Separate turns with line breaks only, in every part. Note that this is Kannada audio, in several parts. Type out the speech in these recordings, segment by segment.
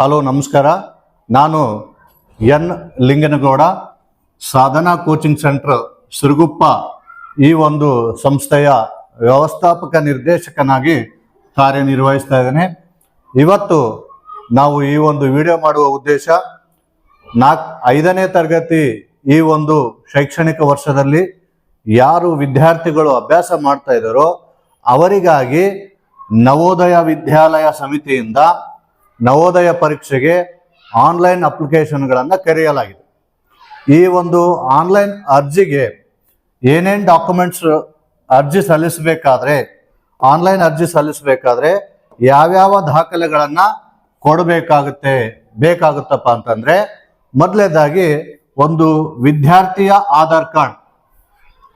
ಹಲೋ, ನಮಸ್ಕಾರ. ನಾನು N. Linganagouda, Sadhana coaching centre, Siruguppa. ಈ ಒಂದು ಸಂಸ್ಥೆಯ ವ್ಯವಸ್ಥಾಪಕ ನಿರ್ದೇಶಕನಾಗಿ ಕಾರ್ಯನಿರ್ವಹಿಸ್ತಾ ಇದ್ದೇನೆ. ಇವತ್ತು ನಾವು ಈ ಒಂದು ವಿಡಿಯೋ ಮಾಡುವ ಉದ್ದೇಶ ನಾಲ್ಕು ಐದನೇ ತರಗತಿ ಈ ಒಂದು ಶೈಕ್ಷಣಿಕ ವರ್ಷದಲ್ಲಿ ಯಾರು ವಿದ್ಯಾರ್ಥಿಗಳು ಅಭ್ಯಾಸ ಮಾಡ್ತಾ ಇದ್ದಾರೋ ಅವರಿಗಾಗಿ ನವೋದಯ ವಿದ್ಯಾಲಯ ಸಮಿತಿಯಿಂದ ನವೋದಯ ಪರೀಕ್ಷೆಗೆ ಆನ್ಲೈನ್ ಅಪ್ಲಿಕೇಶನ್ಗಳನ್ನು ಕರೆಯಲಾಗಿದೆ. ಈ ಒಂದು ಆನ್ಲೈನ್ ಅರ್ಜಿಗೆ ಏನೇನು ಡಾಕ್ಯುಮೆಂಟ್ಸ್ ಅರ್ಜಿ ಸಲ್ಲಿಸಬೇಕಾದ್ರೆ, ಆನ್ಲೈನ್ ಅರ್ಜಿ ಸಲ್ಲಿಸಬೇಕಾದ್ರೆ ಯಾವ್ಯಾವ ದಾಖಲೆಗಳನ್ನು ಕೊಡಬೇಕಾಗುತ್ತೆ, ಬೇಕಾಗುತ್ತಪ್ಪ ಅಂತಂದ್ರೆ ಮೊದಲನೇದಾಗಿ ಒಂದು ವಿದ್ಯಾರ್ಥಿಯ ಆಧಾರ್ ಕಾರ್ಡ್.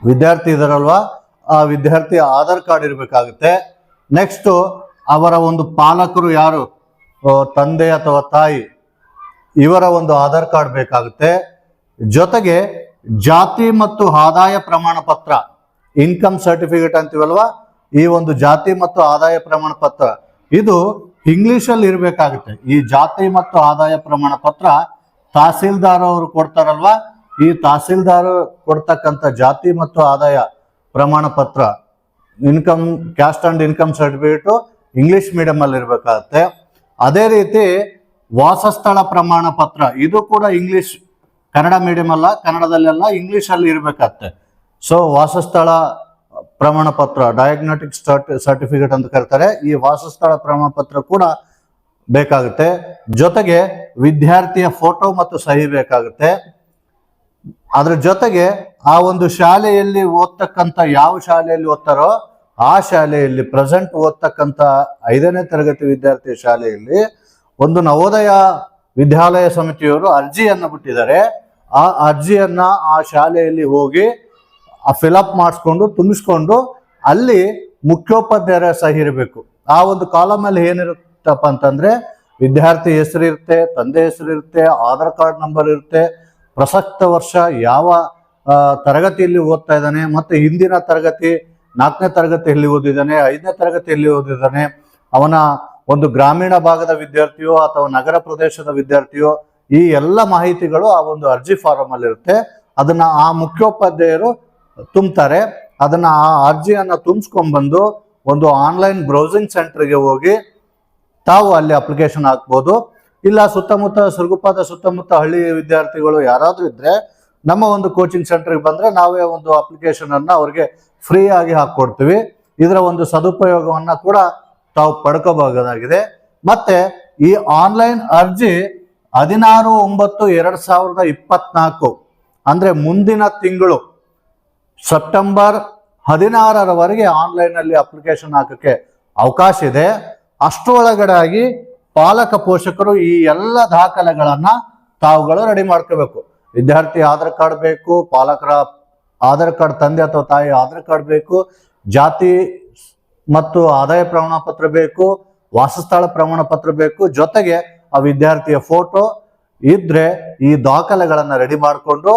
ವಿದ್ಯಾರ್ಥಿ ಇದರಲ್ವಾ? ಆ ವಿದ್ಯಾರ್ಥಿಯ ಆಧಾರ್ ಕಾರ್ಡ್ ಇರಬೇಕಾಗುತ್ತೆ. ನೆಕ್ಸ್ಟು ಅವರ ಒಂದು ಪಾಲಕರು ಯಾರು? ತಂದೆ ಅಥವಾ ತಾಯಿ, ಇವರ ಒಂದು ಆಧಾರ್ ಕಾರ್ಡ್ ಬೇಕಾಗುತ್ತೆ. ಜೊತೆಗೆ ಜಾತಿ ಮತ್ತು ಆದಾಯ ಪ್ರಮಾಣ ಪತ್ರ, ಇನ್ಕಮ್ ಸರ್ಟಿಫಿಕೇಟ್ ಅಂತೀವಲ್ವ? ಈ ಒಂದು ಜಾತಿ ಮತ್ತು ಆದಾಯ ಪ್ರಮಾಣ ಪತ್ರ, ಇದು ಇಂಗ್ಲಿಷಲ್ಲಿ ಇರಬೇಕಾಗುತ್ತೆ. ಈ ಜಾತಿ ಮತ್ತು ಆದಾಯ ಪ್ರಮಾಣ ಪತ್ರ ತಹಸೀಲ್ದಾರ್ ಅವರು ಕೊಡ್ತಾರಲ್ವಾ? ಈ ತಹಸೀಲ್ದಾರ್ ಕೊಡ್ತಕ್ಕಂಥ ಜಾತಿ ಮತ್ತು ಆದಾಯ ಪ್ರಮಾಣ ಪತ್ರ, income, caste and income certificate English ಮೀಡಿಯಮಲ್ಲಿ ಇರಬೇಕಾಗತ್ತೆ. ಅದೇ ರೀತಿ ವಾಸಸ್ಥಳ ಪ್ರಮಾಣ ಪತ್ರ, ಇದು ಕೂಡ ಇಂಗ್ಲಿಷ್ ಕನ್ನಡ ಮೀಡಿಯಂ ಅಲ್ಲ, ಕನ್ನಡದಲ್ಲೆಲ್ಲ ಇಂಗ್ಲಿಷಲ್ಲಿ ಇರಬೇಕಾಗತ್ತೆ ಸೊ ವಾಸಸ್ಥಳ ಪ್ರಮಾಣ ಪತ್ರ ಡಯಾಗ್ನೋಟಿಕ್ ಸರ್ಟಿಫಿಕೇಟ್ ಅಂತ ಕರೀತಾರೆ, ಈ ವಾಸಸ್ಥಳ ಪ್ರಮಾಣ ಪತ್ರ ಕೂಡ ಬೇಕಾಗುತ್ತೆ. ಜೊತೆಗೆ ವಿದ್ಯಾರ್ಥಿಯ ಫೋಟೋ ಮತ್ತು ಸಹಿ ಬೇಕಾಗುತ್ತೆ. ಅದ್ರ ಜೊತೆಗೆ ಆ ಒಂದು ಶಾಲೆಯಲ್ಲಿ ಓದ್ತಕ್ಕಂಥ ಯಾವ ಶಾಲೆಯಲ್ಲಿ ಓದ್ತಾರೋ ಆ ಶಾಲೆಯಲ್ಲಿ ಪ್ರೆಸೆಂಟ್ ಓದ್ತಕ್ಕಂಥ ಐದನೇ ತರಗತಿ ವಿದ್ಯಾರ್ಥಿ ಶಾಲೆಯಲ್ಲಿ ಒಂದು ನವೋದಯ ವಿದ್ಯಾಲಯ ಸಮಿತಿಯವರು ಅರ್ಜಿಯನ್ನು ಬಿಟ್ಟಿದ್ದಾರೆ. ಆ ಅರ್ಜಿಯನ್ನ ಆ ಶಾಲೆಯಲ್ಲಿ ಹೋಗಿ ಫಿಲಪ್ ಮಾಡಿಸ್ಕೊಂಡು, ತುಂಬಿಸ್ಕೊಂಡು ಅಲ್ಲಿ ಮುಖ್ಯೋಪಾಧ್ಯಾಯರ ಸಹಿ ಇರಬೇಕು. ಆ ಒಂದು ಕಾಲಮಲ್ಲಿ ಏನಿರುತ್ತಪ್ಪ ಅಂತಂದ್ರೆ ವಿದ್ಯಾರ್ಥಿ ಹೆಸರು ಇರುತ್ತೆ, ತಂದೆ ಹೆಸರು ಇರುತ್ತೆ, ಆಧಾರ್ ಕಾರ್ಡ್ ನಂಬರ್ ಇರುತ್ತೆ, ಪ್ರಸಕ್ತ ವರ್ಷ ಯಾವ ತರಗತಿಯಲ್ಲಿ ಓದ್ತಾ ಇದ್ದಾನೆ, ಮತ್ತೆ ಹಿಂದಿನ ತರಗತಿ ನಾಲ್ಕನೇ ತರಗತಿಯಲ್ಲಿ ಓದಿದ್ದಾನೆ, ಐದನೇ ತರಗತಿಯಲ್ಲಿ ಓದಿದ್ದಾನೆ. ಅವನ ಒಂದು ಗ್ರಾಮೀಣ ಭಾಗದ ವಿದ್ಯಾರ್ಥಿಯೋ ಅಥವಾ ನಗರ ಪ್ರದೇಶದ ವಿದ್ಯಾರ್ಥಿಯೋ ಈ ಎಲ್ಲ ಮಾಹಿತಿಗಳು ಆ ಒಂದು ಅರ್ಜಿ ಫಾರಂ ಅಲ್ಲಿ ಇರುತ್ತೆ ಅದನ್ನ ಆ ಮುಖ್ಯೋಪಾಧ್ಯಾಯರು ತುಂಬ್ತಾರೆ. ಅದನ್ನ ಆ ಅರ್ಜಿಯನ್ನ ತುಂಬಿಸ್ಕೊಂಡ್ಬಂದು ಒಂದು ಆನ್ಲೈನ್ ಬ್ರೌಸಿಂಗ್ ಸೆಂಟರ್ಗೆ ಹೋಗಿ ತಾವು ಅಲ್ಲಿ ಅಪ್ಲಿಕೇಶನ್ ಹಾಕ್ಬೋದು. ಇಲ್ಲ ಸುತ್ತಮುತ್ತ ಸುರಗುಪ್ಪದ ಸುತ್ತಮುತ್ತ ಹಳ್ಳಿ ವಿದ್ಯಾರ್ಥಿಗಳು ಯಾರಾದರೂ ಇದ್ರೆ ನಮ್ಮ ಒಂದು ಕೋಚಿಂಗ್ ಸೆಂಟರ್ಗೆ ಬಂದ್ರೆ ನಾವೇ ಒಂದು ಅಪ್ಲಿಕೇಶನ್ ಅನ್ನ ಅವ್ರಿಗೆ ಫ್ರೀ ಆಗಿ ಹಾಕೊಡ್ತೀವಿ ಇದರ ಒಂದು ಸದುಪಯೋಗವನ್ನ ಕೂಡ ತಾವು ಪಡ್ಕೋಬಹುದಾಗಿದೆ. ಮತ್ತೆ ಈ ಆನ್ಲೈನ್ ಅರ್ಜಿ ಹದಿನಾರು ಒಂಬತ್ತು ಎರಡು ಸಾವಿರದ ಇಪ್ಪತ್ನಾಲ್ಕು, ಅಂದ್ರೆ ಮುಂದಿನ ತಿಂಗಳು ಸೆಪ್ಟೆಂಬರ್ ಹದಿನಾರರವರೆಗೆ ಆನ್ಲೈನಲ್ಲಿ ಅಪ್ಲಿಕೇಶನ್ ಹಾಕಕ್ಕೆ ಅವಕಾಶ ಇದೆ. ಅಷ್ಟರೊಳಗಡೆ ಆಗಿ ಪಾಲಕ ಪೋಷಕರು ಈ ಎಲ್ಲ ದಾಖಲೆಗಳನ್ನು ತಾವುಗಳು ರೆಡಿ ಮಾಡ್ಕೋಬೇಕು. ವಿದ್ಯಾರ್ಥಿ ಆಧಾರ್ ಕಾರ್ಡ್ ಬೇಕು, ಪಾಲಕರ ಆಧಾರ್ ಕಾರ್ಡ್ ತಂದೆ ಅಥವಾ ತಾಯಿ ಆಧಾರ್ ಕಾರ್ಡ್ ಬೇಕು, ಜಾತಿ ಮತ್ತು ಆದಾಯ ಪ್ರಮಾಣ ಪತ್ರ ಬೇಕು, ವಾಸಸ್ಥಳ ಪ್ರಮಾಣ ಪತ್ರ ಬೇಕು, ಜೊತೆಗೆ ಆ ವಿದ್ಯಾರ್ಥಿಯ ಫೋಟೋ ಇದ್ರೆ ಈ ದಾಖಲೆಗಳನ್ನ ರೆಡಿ ಮಾಡಿಕೊಂಡು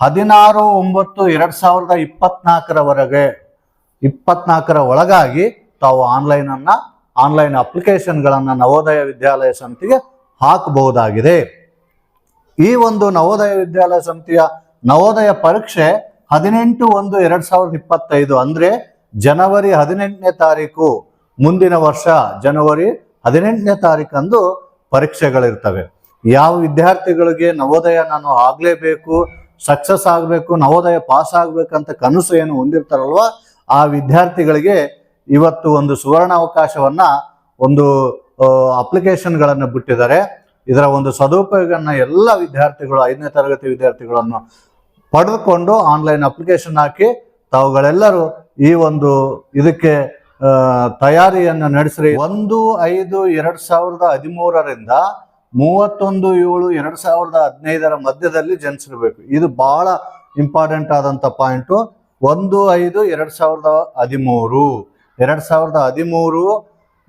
ಹದಿನಾರು ಒಂಬತ್ತು ಎರಡ್ ಸಾವಿರದ ಇಪ್ಪತ್ನಾಲ್ಕರವರೆಗೆ, ಇಪ್ಪತ್ನಾಲ್ಕರ ಒಳಗಾಗಿ ತಾವು ಆನ್ಲೈನ್ ಅನ್ನ ಆನ್ಲೈನ್ ಅಪ್ಲಿಕೇಶನ್ಗಳನ್ನು ನವೋದಯ ವಿದ್ಯಾಲಯ ಸಮಿತಿಗೆ ಹಾಕಬಹುದಾಗಿದೆ. ಈ ಒಂದು ನವೋದಯ ವಿದ್ಯಾಲಯ ಸಮಿತಿಯ ನವೋದಯ ಪರೀಕ್ಷೆ ಹದಿನೆಂಟು ಒಂದು ಎರಡ್ ಸಾವಿರದ ಇಪ್ಪತ್ತೈದು ಅಂದ್ರೆ ಜನವರಿ ಹದಿನೆಂಟನೇ ತಾರೀಕು, ಮುಂದಿನ ವರ್ಷ ಜನವರಿ ಹದಿನೆಂಟನೇ ತಾರೀಕಂದು ಪರೀಕ್ಷೆಗಳಿರ್ತವೆ. ಯಾವ ವಿದ್ಯಾರ್ಥಿಗಳಿಗೆ ನವೋದಯ ನಾನು ಆಗ್ಲೇಬೇಕು, ಸಕ್ಸಸ್ ಆಗಬೇಕು, ನವೋದಯ ಪಾಸ್ ಆಗ್ಬೇಕಂತ ಕನಸು ಏನು ಹೊಂದಿರ್ತಾರಲ್ವ, ಆ ವಿದ್ಯಾರ್ಥಿಗಳಿಗೆ ಇವತ್ತು ಒಂದು ಸುವರ್ಣ ಅವಕಾಶವನ್ನ ಒಂದು ಅಪ್ಲಿಕೇಶನ್ಗಳನ್ನು ಬಿಟ್ಟಿದ್ದಾರೆ. ಇದರ ಒಂದು ಸದುಪಯೋಗನ ಎಲ್ಲ ವಿದ್ಯಾರ್ಥಿಗಳು, ಐದನೇ ತರಗತಿ ವಿದ್ಯಾರ್ಥಿಗಳನ್ನು ಪಡೆದುಕೊಂಡು ಆನ್ಲೈನ್ ಅಪ್ಲಿಕೇಶನ್ ಹಾಕಿ ತಾವುಗಳೆಲ್ಲರೂ ಈ ಒಂದು ಇದಕ್ಕೆ ತಯಾರಿಯನ್ನು ನಡೆಸಿರಿ. ಒಂದು, ಐದು, ಎರಡು ಸಾವಿರದ ಹದಿಮೂರರಿಂದ ಮೂವತ್ತೊಂದು, ಏಳು, ಎರಡು ಸಾವಿರದ ಹದಿನೈದರ ಮಧ್ಯದಲ್ಲಿ ಜನಿಸಿರಬೇಕು. ಇದು ಬಹಳ ಇಂಪಾರ್ಟೆಂಟ್ ಆದಂಥ ಪಾಯಿಂಟು ಒಂದು, ಐದು, ಎರಡು ಸಾವಿರದ ಹದಿಮೂರು. ಎರಡು ಸಾವಿರದ ಹದಿಮೂರು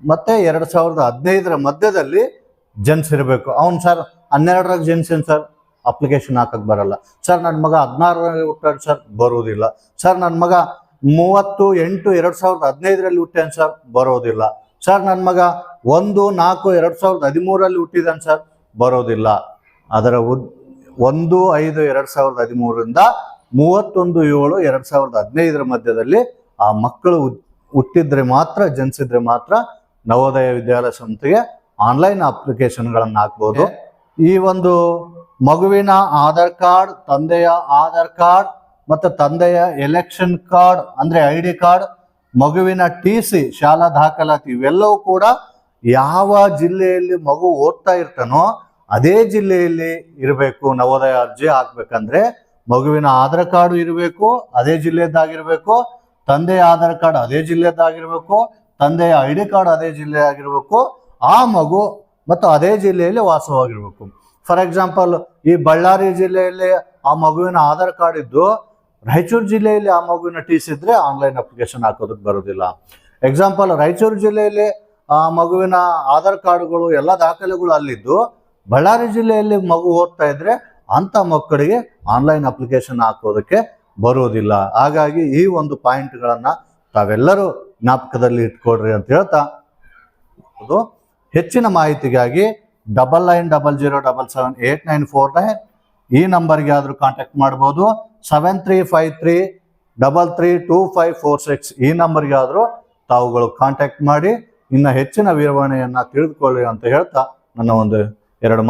ಮತ್ತು ಎರಡು ಸಾವಿರದ ಹದಿನೈದರ ಮಧ್ಯದಲ್ಲಿ ಜನಿಸಿರಬೇಕು. ಅವ್ನು ಸರ್, ಹನ್ನೆರಡರಾಗ ಜನಿಸಿನ ಸರ್? ಅಪ್ಲಿಕೇಶನ್ ಹಾಕಕ್ಕೆ ಬರಲ್ಲ. ಸರ್ ನನ್ನ ಮಗ ಹದಿನಾರರಲ್ಲಿ ಹುಟ್ಟಾನ ಸರ್ ಬರೋದಿಲ್ಲ. ಸರ್ ನನ್ನ ಮಗ ಮೂವತ್ತು ಎಂಟು ಎರಡು ಸಾವಿರದ ಹದಿನೈದರಲ್ಲಿ ಹುಟ್ಟಾನ ಸರ್ ಬರೋದಿಲ್ಲ. ಸರ್ ನನ್ನ ಮಗ ಒಂದು ನಾಲ್ಕು ಎರಡು ಸಾವಿರದ ಹದಿಮೂರಲ್ಲಿ ಹುಟ್ಟಿದಾನೆ ಸರ್ ಬರೋದಿಲ್ಲ. ಅದರ ಉದ್ ಒಂದು ಐದು ಎರಡು ಸಾವಿರದ ಹದಿಮೂರರಿಂದ ಮೂವತ್ತೊಂದು ಏಳು ಎರಡು ಸಾವಿರದ ಹದಿನೈದರ ಮಧ್ಯದಲ್ಲಿ ಆ ಮಕ್ಕಳು ಹುಟ್- ಹುಟ್ಟಿದ್ರೆ ಮಾತ್ರ ಜನಿಸಿದ್ರೆ ಮಾತ್ರ ನವೋದಯ ವಿದ್ಯಾಲಯ ಸಂಸ್ಥೆಗೆ ಆನ್ಲೈನ್ ಅಪ್ಲಿಕೇಶನ್ಗಳನ್ನು ಹಾಕ್ಬೋದು. ಈ ಒಂದು ಮಗುವಿನ ಆಧಾರ್ ಕಾರ್ಡ್, ತಂದೆಯ ಆಧಾರ್ ಕಾರ್ಡ್ ಮತ್ತು ತಂದೆಯ ಎಲೆಕ್ಷನ್ ಕಾರ್ಡ್ ಅಂದರೆ ಐ ಡಿ ಕಾರ್ಡ್, ಮಗುವಿನ ಟಿ ಸಿ, ಶಾಲಾ ದಾಖಲಾತಿ ಇವೆಲ್ಲವೂ ಕೂಡ ಯಾವ ಜಿಲ್ಲೆಯಲ್ಲಿ ಮಗು ಓದ್ತಾ ಇರ್ತಾನೋ ಅದೇ ಜಿಲ್ಲೆಯಲ್ಲಿ ಇರಬೇಕು, ನವೋದಯ ಅರ್ಜಿ ಹಾಕ್ಬೇಕಂದ್ರೆ ಮಗುವಿನ ಆಧಾರ್ ಕಾರ್ಡು ಇರಬೇಕು, ಅದೇ ಜಿಲ್ಲೆಯದ್ದಾಗಿರ್ಬೇಕು, ತಂದೆಯ ಆಧಾರ್ ಕಾರ್ಡ್ ಅದೇ ಜಿಲ್ಲೆಯದ್ದಾಗಿರ್ಬೇಕು, ತಂದೆಯ ಐ ಡಿ ಕಾರ್ಡ್ ಅದೇ ಜಿಲ್ಲೆಯಾಗಿರ್ಬೇಕು, ಆ ಮಗು ಮತ್ತು ಅದೇ ಜಿಲ್ಲೆಯಲ್ಲಿ ವಾಸವಾಗಿರ್ಬೇಕು. ಫಾರ್ ಎಕ್ಸಾಂಪಲ್ ಈ ಬಳ್ಳಾರಿ ಜಿಲ್ಲೆಯಲ್ಲಿ ಆ ಮಗುವಿನ ಆಧಾರ್ ಕಾರ್ಡ್ ಇದ್ದು, ರಾಯಚೂರು ಜಿಲ್ಲೆಯಲ್ಲಿ ಆ ಮಗುವಿನ ಟಿ ಸಿ ಇದ್ರೆ ಆನ್ಲೈನ್ ಅಪ್ಲಿಕೇಶನ್ ಹಾಕೋದಕ್ಕೆ ಬರೋದಿಲ್ಲ. ಎಕ್ಸಾಂಪಲ್ ರಾಯಚೂರು ಜಿಲ್ಲೆಯಲ್ಲಿ ಆ ಮಗುವಿನ ಆಧಾರ್ ಕಾರ್ಡ್ಗಳು ಎಲ್ಲ ದಾಖಲೆಗಳು ಅಲ್ಲಿದ್ದು ಬಳ್ಳಾರಿ ಜಿಲ್ಲೆಯಲ್ಲಿ ಮಗು ಓದ್ತಾ ಇದ್ರೆ ಅಂತ ಮಕ್ಕಳಿಗೆ ಆನ್ಲೈನ್ ಅಪ್ಲಿಕೇಶನ್ ಹಾಕೋದಕ್ಕೆ ಬರುವುದಿಲ್ಲ ಹಾಗಾಗಿ ಈ ಒಂದು ಪಾಯಿಂಟ್ಗಳನ್ನು ತಾವೆಲ್ಲರೂ ಜ್ಞಾಪಕದಲ್ಲಿ ಇಟ್ಕೊಡ್ರಿ ಅಂತ ಹೇಳ್ತಾ ಹೆಚ್ಚಿನ ಮಾಹಿತಿಗಾಗಿ double nine double zero double seven eight nine four nine ಈ ನಂಬರ್ಗೆ ಆದರೂ ಕಾಂಟ್ಯಾಕ್ಟ್ ಮಾಡ್ಬೋದು. Seven three five three double three two five four six ಈ ನಂಬರ್ಗೆ ಆದರೂ ತಾವುಗಳು ಕಾಂಟ್ಯಾಕ್ಟ್ ಮಾಡಿ, ಇನ್ನು ಹೆಚ್ಚಿನ ವಿವರಣೆಯನ್ನು ತಿಳಿದುಕೊಳ್ಳಿ ಅಂತ ಹೇಳ್ತಾ ನನ್ನ ಒಂದು ಎರಡು ಮಾತು.